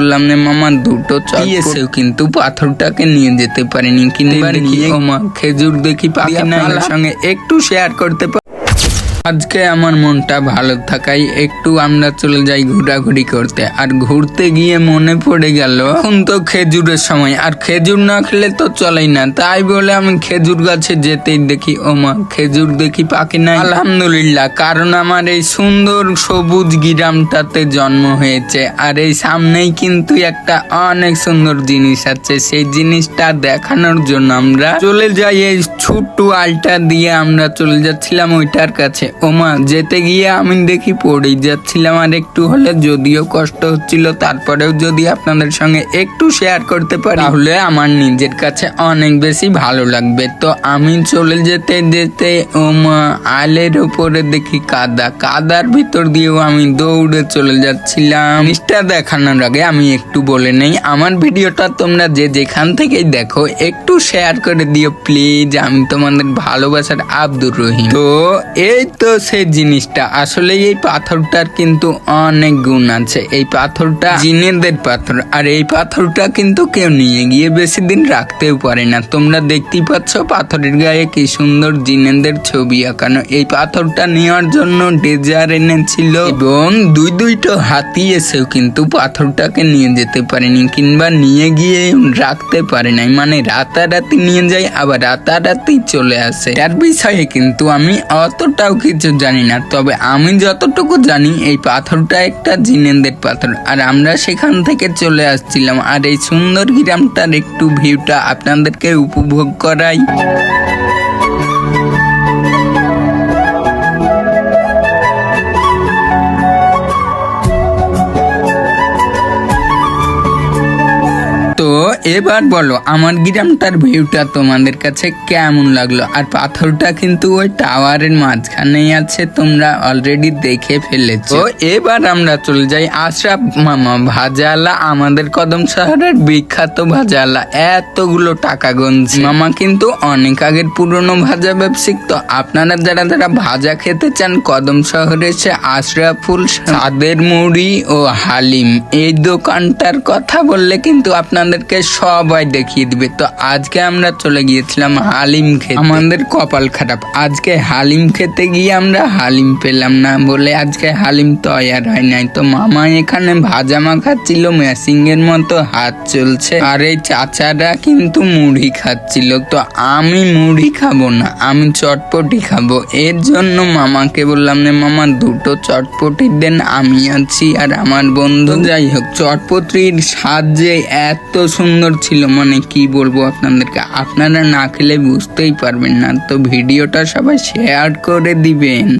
বললাম না মামা দুটো চাইছে কিন্তু পাথরটাকে নিয়ে যেতে পারেনি। কিংবা নিয়ে খেজুর দেখি পাখি না সঙ্গে একটু শেয়ার করতে পার? আজকে আমার মনটা ভালো থাকাই একটু আমরা চলে যাই ঘোরাঘুরি করতে। আর ঘুরতে গিয়ে মনে পড়ে গেল, এখন তো খেজুরের সময়। আর খেজুর না খেলে তো চলেই না। তাই বলে আমি খেজুর গাছে যেতেই দেখি, ও মা, খেজুর দেখি পাখি না আলহামদুলিল্লাহ, কারণ আমার এই সুন্দর সবুজ গ্রামটাতে জন্ম হয়েছে। আর এই সামনেই কিন্তু একটা অনেক সুন্দর জিনিস আছে। সেই জিনিসটা দেখানোর জন্য আমরা চলে যাই এই ছোট্ট আলটা দিয়ে। আমরা চলে যাচ্ছিলাম ওইটার কাছে। ওমা, যেতে গিয়ে আমি দেখি পড়েই যাচ্ছিলাম আর একটু হলে যদিও কষ্ট হচ্ছিল, তারপরেও যদি আপনাদের সঙ্গে একটু শেয়ার করতে পারি। তাহলে আমার নিজের কাছে অনেক বেশি ভালো লাগবে। তো আমি চলে যেতে যেতে ওমা, আলের উপরে দেখি কাদা। কাদার ভিতর দিয়েও আমি দৌড়ে চলে যাচ্ছিলাম। জিনিসটা দেখানোর আগে আমি একটু বলে নেই, আমার ভিডিওটা তোমরা যে যেখান থেকেই দেখো, একটু শেয়ার করে দিও প্লিজ আমি তোমাদের ভালোবাসার আব্দুর রহিম। তো এই তো সেই জিনিসটা। আসলে এই পাথরটার কিন্তু অনেক গুণ আছে। এই পাথরটা জিনেদের পাথর। আর এই পাথরটা কিন্তু কেউ নিয়ে গিয়ে বেশি দিন রাখতেও পারে না। তোমরা দেখতেই পাচ্ছ পাথরের গায়ে কি সুন্দর জিনেদের ছবি আঁকানো। এই পাথরটা নেওয়ার জন্য ডেজার এনেছিল এবং দুই দুইটো হাতি এসেও কিন্তু পাথরটাকে নিয়ে যেতে পারেনি কিংবা নিয়ে গিয়ে রাখতে পারে নাই। মানে রাতারাতি নিয়ে যায়, আবার রাতারাতি চলে আসে। তার বিষয়ে কিন্তু আমি অতটাও কিছু জানি না, তবে আমি যতটুকু জানি এই পাথরটা একটা জিনেন্দের পাথর। আর আমরা সেখান থেকে চলে আসছিলাম, আর এই সুন্দর গ্রামটার একটু ভিউটা আপনাদেরকে উপভোগ করাই। এবার বলো আমার গ্রামটার ভিউটা তোমাদের কাছে কেমন লাগল? আর পাথরটা কিন্তু ওই টাওয়ারের মাঝখানেই আছে তোমরা অলরেডি দেখে ফেলেছো। এবার আমরা চলে যাই আশরাফ মামা ভাজালা আমাদের কদম শহরের বিখ্যাত ভাজালা। এতগুলো টাকা গঞ্জি মামা কিন্তু অনেক আগের পুরনো ভাজা ব্যবসায়িক তো আপনারা যারা যারা ভাজা খেতে চান কদম শহরে এসে আশরাফুল সাদের মুড়ি ও হালিম এই দোকানটার কথা বললে কিন্তু আপনাদেরকে সবাই দেখিয়ে দিবে। তো আজকে আমরা চলে গিয়েছিলাম হালিম খেতে। আমাদের কপাল খারাপ। আজকে হালিম খেতে গিয়ে আমরা হালিম পেলাম না বলে আজকে হালিম তৈয়ার হয় নাই। তো মামা এখানে ভাজা মাখাচ্ছিল ম্যাসিং এর মতো হাত চলছে। আর এই চাচারা কিন্তু মুড়ি খাচ্ছিল। তো আমি মুড়ি খাব না, আমি চটপটি খাব। এর জন্য মামাকে বললাম না মামা, দুটো চটপটি দেন, আমি আছি আর আমার বন্ধু। যাই হোক, চটপটির স্বাদ যে এত সুন্দর ছিল মানে কি বলব আপনাদেরকে? আপনারা না খেলে বুঝতেই পারবেন না, তো ভিডিওটা সবাই শেয়ার করে দিবেন।